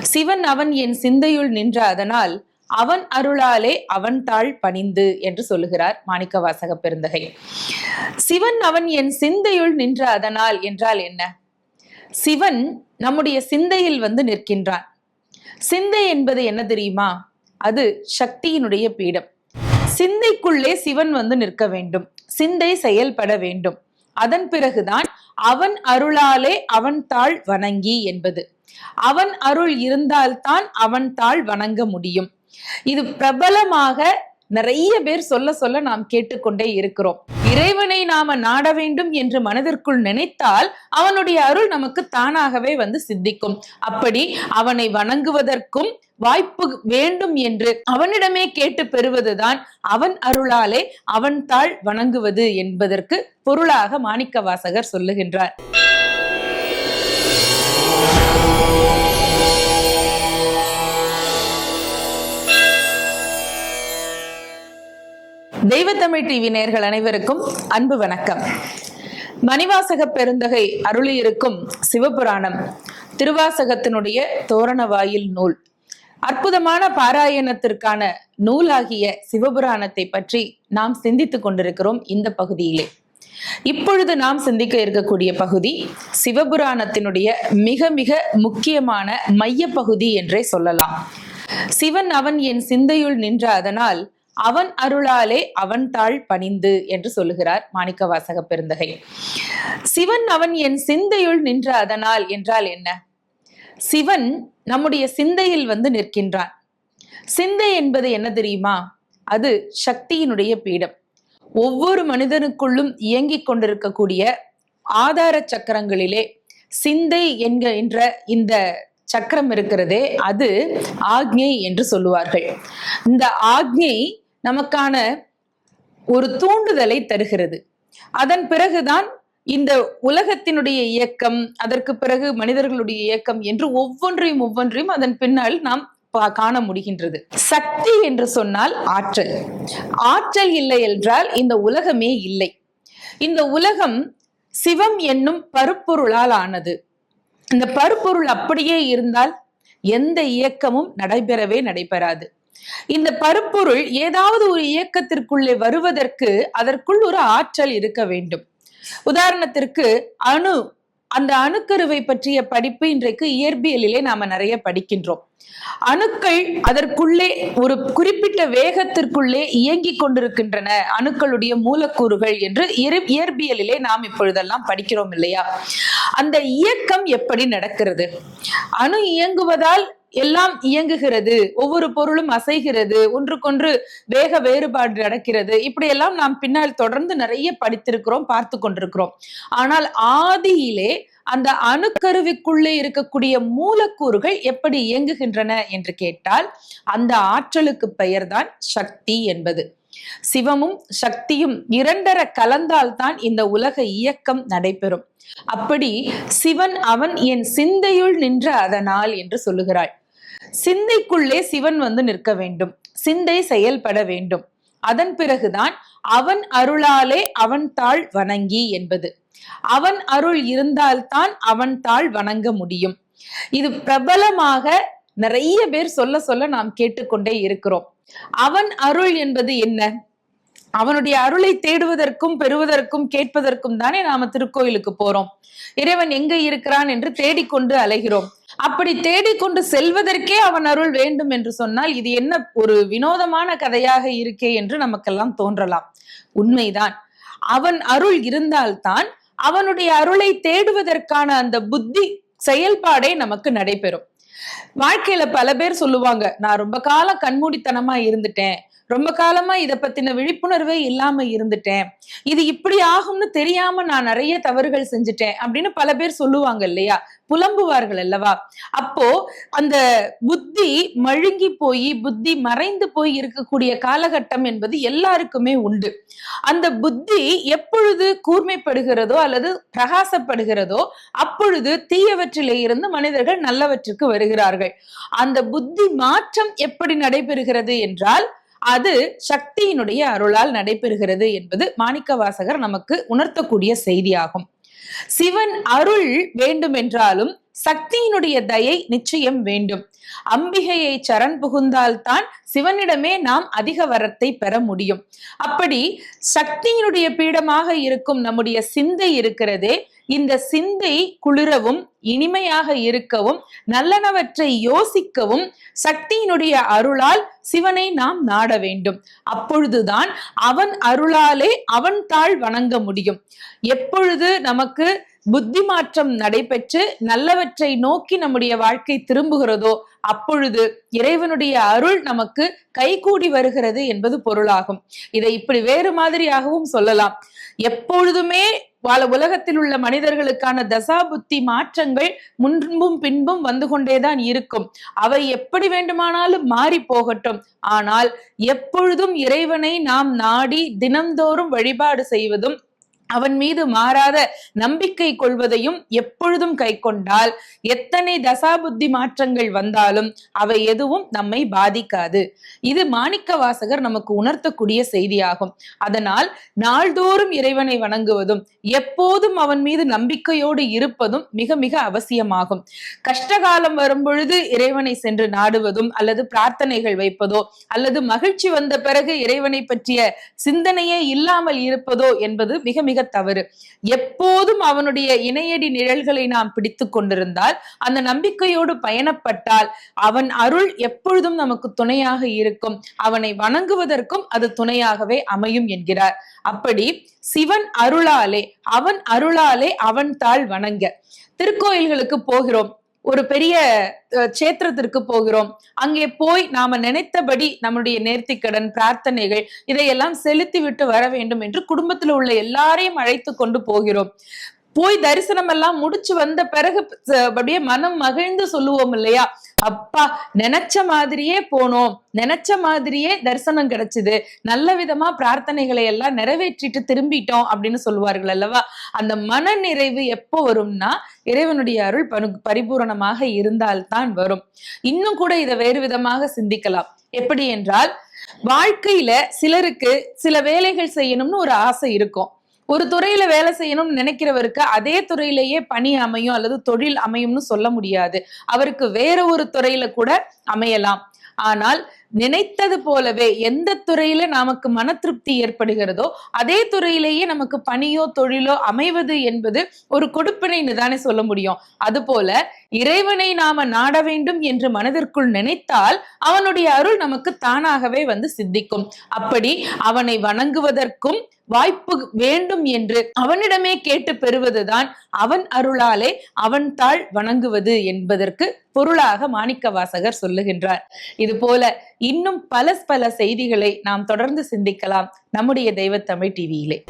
சிவன் அவன் என் சிந்தையுள் நின்ற அதனால் அவன் அருளாலே அவன் தாழ் பணிந்து என்று சொல்லுகிறார் மாணிக்க வாசக பெருந்தகை. சிவன் அவன் என் சிந்தையுள் நின்ற அதனால் என்றால் என்ன? சிவன் நம்முடைய சிந்தையில் வந்து நிற்கின்றான். சிந்தை என்பது என்ன தெரியுமா? அது சக்தியினுடைய பீடம். சிந்தைக்குள்ளே சிவன் வந்து நிற்க வேண்டும். சிந்தை செயல்பட வேண்டும். அதன் பிறகுதான் அவன் அருளாலே அவன் தாள் வணங்கி என்பது. அவன் அருள் இருந்தால்தான் அவன் தாள் வணங்க முடியும். இது பிரபலமாக நிறைய பேர் சொல்ல சொல்ல நாம் கேட்டுக்கொண்டே இருக்கிறோம். இறைவனை நாம நாட வேண்டும் என்று மனதிற்குள் நினைத்தால் அவனுடைய அருள் நமக்கு தானாகவே வந்து சித்திக்கும். அப்படி அவனை வணங்குவதற்கும் வாய்ப்பு வேண்டும் என்று அவனிடமே கேட்டு பெறுவதுதான் அவன் அருளாலே அவன் தாழ் வணங்குவது என்பதற்கு பொருளாக மாணிக்க வாசகர் சொல்லுகின்றார். தெய்வத்தமிழ் டிவி நேர்கள் அனைவருக்கும் அன்பு வணக்கம். மணிவாசக பெருந்தகை அருளியிருக்கும் சிவபுராணம் திருவாசகத்தினுடைய தோரண வாயில் நூல். அற்புதமான பாராயணத்திற்கான நூலாகிய சிவபுராணத்தை பற்றி நாம் சிந்தித்துக் கொண்டிருக்கிறோம் இந்த பகுதியிலே. இப்பொழுது நாம் சிந்திக்க இருக்கக்கூடிய பகுதி சிவபுராணத்தினுடைய மிக மிக முக்கியமான மைய பகுதி என்றே சொல்லலாம். சிவன் அவன் என் சிந்தையுள் நின்ற அதனால் அவன் அருளாலே அவன் தாழ் பணிந்து என்று சொல்லுகிறார் மாணிக்க வாசக பெருந்தகை. சிவன் அவன் என் சிந்தையுள் நின்ற அதனால் என்றால் என்ன? சிவன் நம்முடைய சிந்தையில் வந்து நிற்கின்றான். சிந்தை என்பது என்ன தெரியுமா? அது சக்தியினுடைய பீடம். ஒவ்வொரு மனிதனுக்குள்ளும் இயங்கிக் கொண்டிருக்கக்கூடிய ஆதார சக்கரங்களிலே சிந்தை என்கின்ற இந்த சக்கரம் இருக்கிறதே அது ஆக்ஞை என்று சொல்லுவார்கள். இந்த ஆக்ஞை நமக்கான ஒரு தூண்டுதலை தருகிறது. அதன் பிறகுதான் இந்த உலகத்தினுடைய இயக்கம் அதற்கு பிறகு மனிதர்களுடைய இயக்கம் என்று ஒவ்வொன்றையும் ஒவ்வொன்றையும் அதன் பின்னால் நாம் பா- காண முடிகின்றது. சக்தி என்று சொன்னால் ஆற்றல். ஆற்றல் இல்லை என்றால் இந்த உலகமே இல்லை. இந்த உலகம் சிவம் என்னும் பருப்பொருளால் ஆனது. இந்த பருப்பொருள் அப்படியே இருந்தால் எந்த இயக்கமும் நடைபெறவே நடைபெறாது. இந்த பருப்பொருள் ஏதாவது ஒரு இயக்கத்திற்குள்ளே வருவதற்கு அதற்குள் ஒரு ஆற்றல் இருக்க வேண்டும். உதாரணத்திற்கு அணு அந்த அணுக்கருவை பற்றிய படிப்பு இன்றைக்கு இயற்பியலிலே நாம நிறைய படிக்கின்றோம். அணுக்கள் அதற்குள்ளே ஒரு குறிப்பிட்ட வேகத்திற்குள்ளே இயங்கிக் கொண்டிருக்கின்றன. அணுக்களுடைய மூலக்கூறுகள் என்று இயற்பியலிலே நாம் இப்பொழுதெல்லாம் படிக்கிறோம் இல்லையா? அந்த இயக்கம் எப்படி நடக்கிறது? அணு இயங்குவதால் எல்லாம் இயங்குகிறது. ஒவ்வொரு பொருளும் அசைகிறது. ஒன்றுக்கொன்று வேக வேறுபாடு நடக்கிறது. இப்படியெல்லாம் நாம் பின்னால் தொடர்ந்து நிறைய படித்திருக்கிறோம் பார்த்து கொண்டிருக்கிறோம். ஆனால் ஆதியிலே அந்த அணுக்கருவிக்குள்ளே இருக்கக்கூடிய மூலக்கூறுகள் எப்படி இயங்குகின்றன என்று கேட்டால் அந்த ஆற்றலுக்கு பெயர்தான் சக்தி என்பது. சிவமும் சக்தியும் இரண்டர கலந்தால்தான் இந்த உலக இயக்கம் நடைபெறும். அப்படி சிவன் அவன் என் சிந்தையுள் நின்ற அதனால் என்று சொல்லுகிறாள் சிந்தைக்குள்ளே சிவன் வந்து நிற்க வேண்டும். சிந்தை செயல்பட வேண்டும். அதன் பிறகுதான் அவன் அருளாலே அவன் தாள் வணங்கி என்பது. அவன் அருள் இருந்தால்தான் அவன் தாள் வணங்க முடியும். இது பிரபலமாக நிறைய பேர் சொல்ல சொல்ல நாம் கேட்டுக்கொண்டே இருக்கிறோம். அவன் அருள் என்பது என்ன? அவனுடைய அருளை தேடுவதற்கும் பெறுவதற்கும் கேட்பதற்கும் தானே நாம திருக்கோயிலுக்கு போறோம். இறைவன் எங்க இருக்கிறான் என்று தேடிக்கொண்டு அலைகிறோம். அப்படி தேடிக்கொண்டு செல்வதற்கே அவன் அருள் வேண்டும் என்று சொன்னால் இது என்ன ஒரு வினோதமான கதையாக இருக்கே என்று நமக்கெல்லாம் தோன்றலாம். உண்மைதான். அவன் அருள் இருந்தால்தான் அவனுடைய அருளை தேடுவதற்கான அந்த புத்தி செயல்பாடே நமக்கு நடைபெறும். வாழ்க்கையில பல பேர் சொல்லுவாங்க நான் ரொம்ப காலம் கண்மூடித்தனமா இருந்துட்டேன். ரொம்ப காலமா இதை பத்தின விழிப்புணர்வே இல்லாம இருந்துட்டேன். இது இப்படி ஆகும்னு தெரியாம நான் நிறைய தவறுகள் செஞ்சுட்டேன் அப்படின்னு பல பேர் சொல்லுவாங்க இல்லையா? புலம்புவார்கள் அல்லவா? அப்போ அந்த புத்தி மழுங்கி போய் புத்தி மறைந்து போய் இருக்கக்கூடிய காலகட்டம் என்பது எல்லாருக்குமே உண்டு. அந்த புத்தி எப்பொழுது கூர்மைப்படுகிறதோ அல்லது பிரகாசப்படுகிறதோ அப்பொழுது தீயவற்றிலே இருந்து மனிதர்கள் நல்லவற்றுக்கு வருகிறார்கள். அந்த புத்தி மாற்றம் எப்படி நடைபெறுகிறது என்றால் அது சக்தியினுடைய அருளால் நடைபெறுகிறது என்பது மாணிக்க வாசகர் நமக்கு உணர்த்தக்கூடிய செய்தியாகும். சிவன் அருள் வேண்டும் என்றாலும் சக்தியினுடைய தயை நிச்சயம் வேண்டும். அம்பிகையை சரண் புகுந்தால்தான் சிவனிடமே நாம் அதிக வரத்தை பெற முடியும். அப்படி சக்தியினுடைய பீடமாக இருக்கும் நம்முடைய சிந்தை இருக்கிறதே இந்த சிந்தை குளிரவும் இனிமையாக இருக்கவும் நல்லனவற்றை யோசிக்கவும் சக்தியினுடைய அருளால் சிவனை நாம் நாட வேண்டும். அப்பொழுதுதான் அவன் அருளாலே அவன் தாழ் வணங்க முடியும். எப்பொழுது நமக்கு புத்தி மாற்றம் நடைபெற்று நல்லவற்றை நோக்கி நம்முடைய வாழ்க்கை திரும்புகிறதோ அப்பொழுது இறைவனுடைய அருள் நமக்கு கைகூடி வருகிறது என்பது பொருளாகும். இதை இப்படி வேறு மாதிரியாகவும் சொல்லலாம். எப்பொழுதுமே உலகத்தில் உள்ள மனிதர்களுக்கான தசா புத்தி மாற்றங்கள் முன்பும் பின்பும் வந்து கொண்டேதான் இருக்கும். அவை எப்படி வேண்டுமானாலும் மாறி போகட்டும். ஆனால் எப்பொழுதும் இறைவனை நாம் நாடி தினந்தோறும் வழிபாடு செய்வதும் அவன் மீது மாறாத நம்பிக்கை கொள்வதையும் எப்பொழுதும் கை கொண்டால் எத்தனை தசாபுத்தி மாற்றங்கள் வந்தாலும் அவை எதுவும் நம்மை பாதிக்காது. இது மாணிக்க வாசகர் நமக்கு உணர்த்தக்கூடிய செய்தியாகும். அதனால் நாள்தோறும் இறைவனை வணங்குவதும் எப்போதும் அவன் மீது நம்பிக்கையோடு இருப்பதும் மிக மிக அவசியமாகும். கஷ்டகாலம் வரும்பொழுது இறைவனை சென்று நாடுவதும் அல்லது பிரார்த்தனைகள் வைப்பதோ அல்லது மகிழ்ச்சி வந்த பிறகு இறைவனை பற்றிய சிந்தனையே இல்லாமல் இருப்பதோ என்பது மிக மிக தவறு. எப்போதும் அவனுடைய இணையடி நிழல்களை நாம் பிடித்து கொண்டிருந்தால் அந்த நம்பிக்கையோடு பயணப்பட்டால் அவன் அருள் எப்பொழுதும் நமக்கு துணையாக இருக்கும். அவனை வணங்குவதற்கும் அது துணையாகவே அமையும் என்கிறார். அப்படி சிவன் அருளாலே அவன் அருளாலே அவன் தாள் வணங்க. திருக்கோயில்களுக்கு போகிறோம். ஒரு பெரிய அஹ், சேத்திரத்திற்கு போகிறோம். அங்கே போய் நாம நினைத்தபடி நம்முடைய நேர்த்திக்கடன் பிரார்த்தனைகள் இதையெல்லாம் செலுத்தி விட்டு வர வேண்டும் என்று குடும்பத்தில் உள்ள எல்லாரையும் அழைத்து கொண்டு போகிறோம். போய் தரிசனம் எல்லாம் முடிச்சு வந்த பிறகு அப்படியே மனம் மகிழ்ந்து சொல்லுவோம் இல்லையா? அப்பா நினைச்ச மாதிரியே போனோம். நினைச்ச மாதிரியே தரிசனம் கிடைச்சது. நல்ல விதமா பிரார்த்தனைகளை எல்லாம் நிறைவேற்றிட்டு திரும்பிட்டோம் அப்படின்னு சொல்லுவார்கள் அல்லவா? அந்த மன நிறைவு எப்போ வரும்னா இறைவனுடைய அருள் பனு பரிபூரணமாக இருந்தால்தான் வரும். இன்னும் கூட இதை வேறு விதமாக சிந்திக்கலாம். எப்படி என்றால் வாழ்க்கையில சிலருக்கு சில வேலைகள் செய்யணும்னு ஒரு ஆசை இருக்கும். ஒரு துறையில வேலை செய்யணும்னு நினைக்கிறவருக்கு அதே துறையிலேயே பணி அமையும் அல்லது தொழில் அமையும்னு சொல்ல முடியாது. அவருக்கு வேற ஒரு துறையில கூட அமையலாம். ஆனால் நினைத்தது போலவே எந்த துறையில நமக்கு மன திருப்தி ஏற்படுகிறதோ அதே துறையிலேயே நமக்கு பணியோ தொழிலோ அமைவது என்பது ஒரு கொடுப்பினைன்னு தானே சொல்ல முடியும். அதுபோல இறைவனை நாம நாட வேண்டும் என்று மனதிற்குள் நினைத்தால் அவனுடைய அருள் நமக்கு தானாகவே வந்து சித்திக்கும். அப்படி அவனை வணங்குவதற்கும் வாய்ப்பு வேண்டும் என்று அவனிடமே கேட்டு பெறுவதுதான் அவன் அருளாலே அவன் தாள் வணங்குவது என்பதற்கு பொருளாக மாணிக்க வாசகர் சொல்லுகின்றார். இது போல இன்னும் பல பல செய்திகளை நாம் தொடர்ந்து சிந்திக்கலாம். நம்முடைய தெய்வ தமிழ் டிவியிலே